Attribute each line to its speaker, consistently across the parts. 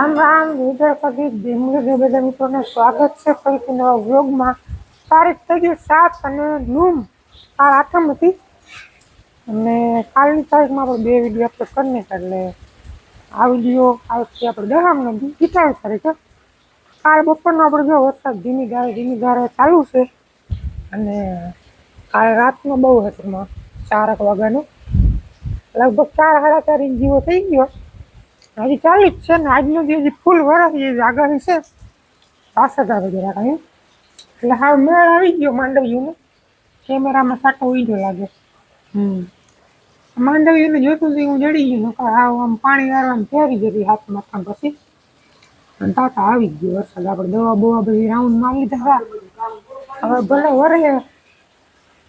Speaker 1: રામ રામ કદી ભીમલી બધા મિત્રોને સ્વાગત છે ફરીથી નવા વ્લોગમાં. તારીખ થઈ ગઈ સાત અને નૂમ કાલ આઠમ હતી. અને કાલની તારીખમાં આપણે બે વીડિયો આપણે કરી નાખ્યા, એટલે આ વીડિયો આવશે આપણે દહામનો ગીતાવી તારીખે કાલ બપોરનો આપણે જો વરસાદ ધીમી ધારે ધીમી ગારે ચાલુ છે. અને કાલ રાતનો બહુ હતો ચારક વાગ્યાનો. લગભગ ચાર સાડા ચાર ઇંચ જેવો થઈ ગયો. હજી ચાલી જ છે ને આજનો જે હજી ફૂલ વરસ જે આગાહી છે. પાસઠ આવે જરા કાંઈ એટલે હા મેળ આવી ગયો માંડવીઓને. કેમેરામાં સાટો ઈજો લાગે. હમ. માંડવીઓને જોતું હતું હું જડી ગયું નકર હા આમ પાણી વાળા આમ ફેરી જતી હાથ માથા પછી. અને તાતા આવી ગયો વરસાદ. આપણે દવા બવા બધી રાઉન્ડ મારી લીધા હવે ભલે વરે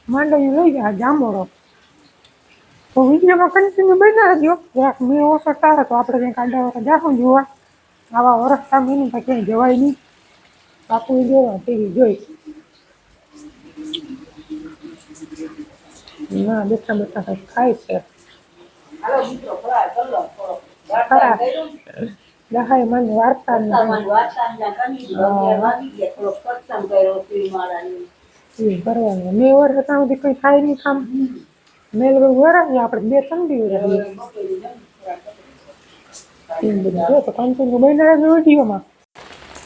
Speaker 1: માંડવી લઈ જાય જાંબોરો. તો વિડીયોમાં કન્ટિન્યુ બન્યા રહેજો જરાક મેં ઓછો તારે તો આપણે કંઈક આડા વખત જાશું જોવા આવા વરસ સામે તો ક્યાંય જવાય નહીં બાપુ જોવા ટીવી જોઈ ના બેઠા બેઠા કંઈક ખાય છે
Speaker 2: હાલો મિત્રો ફરાર કર લો થોડો.
Speaker 1: ખરા.
Speaker 2: વાર્તા કર્યું?
Speaker 1: દહાય મને વાર્તા
Speaker 2: તમારી વાર્તા ને ત્યાં કરી દીધું. અગિયાર વાગી ગયા. થોડોક સત્સંગ કર્યો તીરમાળાની.
Speaker 1: કરવાનું મેં વર્ષ ત્યાં સુધી કંઈ થાય નહીં કામ મેં લોકો વરાવી આપણે બે ત્રણ દિવસ
Speaker 2: કરી.
Speaker 1: એમ બધું જો તો કન્ટિન્યુ બન્યા વિડીયોમાં.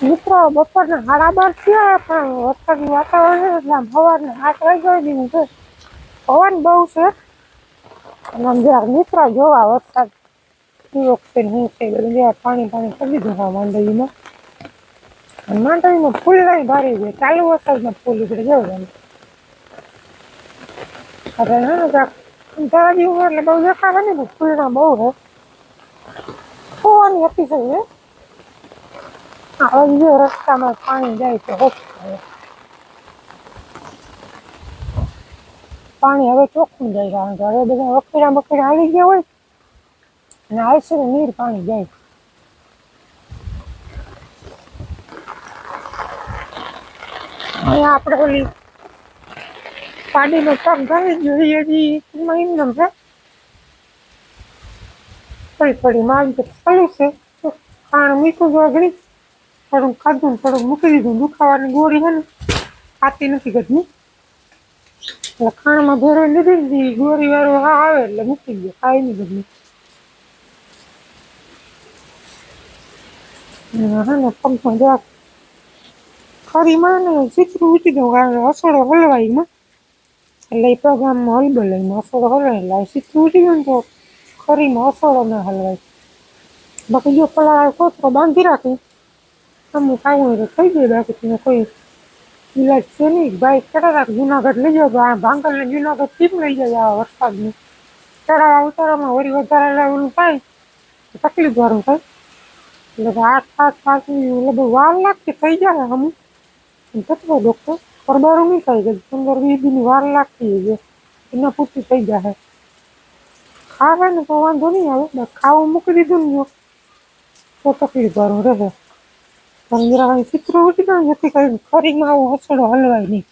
Speaker 1: મિત્રો, બપોરના સાડા બાર થયા, પણ વરસાદનું વાતાવરણ એટલે આમ સવારના આઠ વાગ્યા દીધું છે. પવન બહુ છે, અને આમ જરાક મિત્રો જોવા વરસાદ છે ને શું છે પાણી પાણી કરી દીધું હા માંડવીમાં. માંડવીમાં ફૂલ લઈ ભારી છે, ચાલુ વરસાદમાં ફૂલ ઉગડે જવું એમ હવે હા જરા જેવું એટલે બહુ દેખાવે નહીં પણ બહુ છે. ફોવાની અતિશય છે હવે જો રસ્તામાં પાણી જાય છે હોસ્પિટલ પાણી હવે ચોખ્ખું જાય કારણ કે હવે બધા વકીડા બકીરા આવી ગયા હોય અને આવશે ને નીર પાણી જાય. અહીંયા આપણે ઓલી પાડીનો કામ ગણી જોઈએ હજી એમને છે થોડી થોડી માંગ તો ચાલુ છે. ખાણ મૂક્યું છે આગળ થોડુંક ખાધું થોડુંક મૂકી દીધું. દુખાવાની ગોળી છે ને, ખાતી નથી ઘટની એટલે ખાણમાં ભરવા લીધી ને ગોળી વાળો હા આવે એટલે મૂકી દે ખાઈ નહીં ઘટની હા ને પગમાં જરાક ખરીમાં ને ચીતરું ઉચી દઉં કારણ કે અસોડો હલવાઈમાં. એટલે એ પ્રોગ્રામમાં આમ હલબલાઈમાં અસોડો હલવાય એટલે આ ચીતરું ઊંચી ગયું તો ખરીમાં અસોડો ના હલવાય બાકી જો પેલા કોતરો બાંધી રાખી તમને કાંઈ હોય તો થઈ જાય બાકી તેને કોઈ ઈલાજ છે નહીં ભાઈ ચડા રાખ જુનાગઢ લઈ જાઓ આ ભાંગલને જુનાગઢ ટીપ લઈ જાય આ વરસાદની ચડાવવા ઉતારવામાં વળી વધારે ઓલું થાય તકલીફ વાળું થાય એટલે આઠ સાત પાંચ લગભગ વાર લાગતી થઈ જાય અમુક તત્વ ડૉક્ટર પરબારું નહીં થાય કે પંદર વીસ દિન વાર લાગતી છે. એના પૂરતી થઈ જશે ખાવે ને તો વાંધો નહીં આવે ખાવું મૂકી દીધું ને તો તકલીફ વાળું રહે પણ જરા કાંઈ ચિત્ર ઉઠી જાય નથી કરીને ખરીમાં આવો હસડો હલવાય નહીં.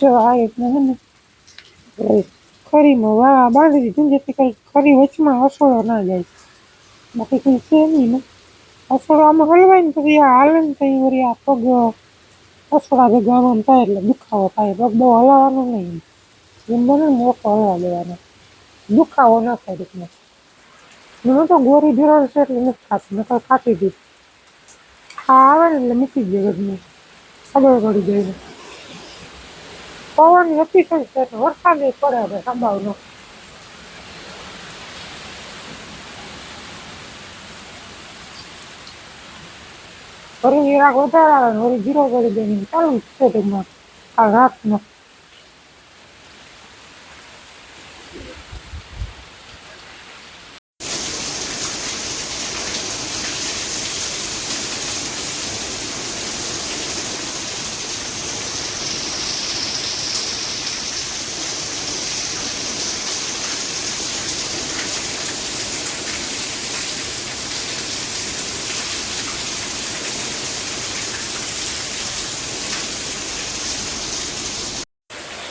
Speaker 1: જો આ એટલે ને ખરીમાં વાળા બાંધી દીધું જેથી કરી ખરી વચમાં હસોડો ના જાય. બાકી કંઈ છે નહીં ને. હસોડો આમાં હલવાય ને પછી આ હાલે ને તો વળી આ પગ હસોડા ભેગા આમ થાય એટલે દુખાવો થાય પગ બહુ હલાવવાનો નહીં એમ બને ને ઓછો હલાવા દેવાનો દુખાવો ના થાય રીતના હું તો ગોરી ભેરળ છે એટલે નથી ખાતી નકર ખાતી હતી આ આવે ને એટલે મૂકી દે ઘરની ખબર પડી જાય પવન અતિશય છે વરસાદ પડે હવે સંભાવનો ફરી જરાક વધારે વળી જીરો કરી દે ને ચાલુ છે ટૂંકમાં કાલ રાતનો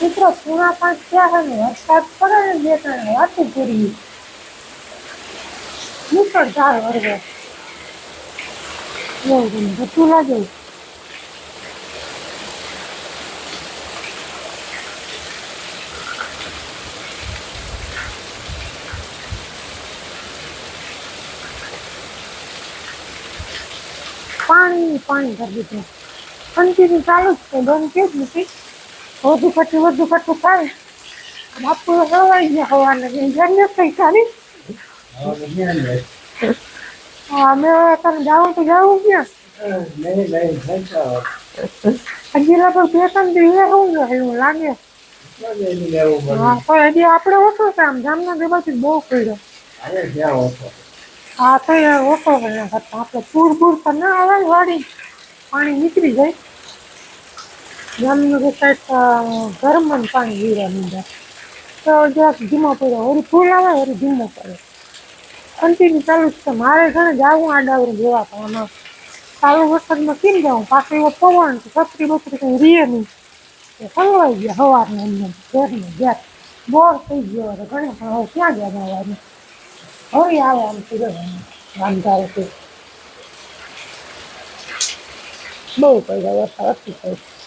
Speaker 1: મિત્રો, પૂણા પાંચ થયા અને વરસાદ પડે ને બે ત્રણ વાતું પૂરી મુસળધાર વરગે એવું બધું લાગે. પાણી પાણી કરી દીધું. કન્ટિન્યુ ચાલુ જ છે, બંધ કે જ નથી. વધુ ખર્ચું વધુ ખર્ચું થાય. બાપુ હવાઈ ગયા હવાને જઈને કઈ ખાલી અમે તને જાવું તો જાઉં ક્યાં? હજી લગભગ બે ત્રણ દિવસ જોઈએ એવું લાગે. હા તો હજી આપણે ઓછો છે આમ. જામનગર બાજુ બહુ પડ્યો. હા, તો ઓછો કર્યો આપણે પૂર પૂર તો ના આવે વાડી. પાણી નીકળી જાય. જામનગર સાઈડ ગરમમાં ગરમ પાણી વીરા નીંદા તો જરાક ધીમો પડ્યો વળી ફૂલ આવે વળી ધીમો પડે. કન્ટિન્યુ ચાલુ છે. મારે ઘણે જાવું આડાવરું જોવા પણ આમાં. ચાલુ વરસાદમાં કેમ જાઉં પાછું એવો પવન કે છત્રી બત્રી કંઈ રીએ નહીં. એ સંગવાઈ ગયા સવારને એમને. ઘરને ગયા બોર થઈ ગયો હવે ઘણે, પણ હવે ક્યાં ગયા જવાનું હવે આવે આમ વાંધારે છે. બહુ પડ્યા વરસાદ, અતિ પડ્યો.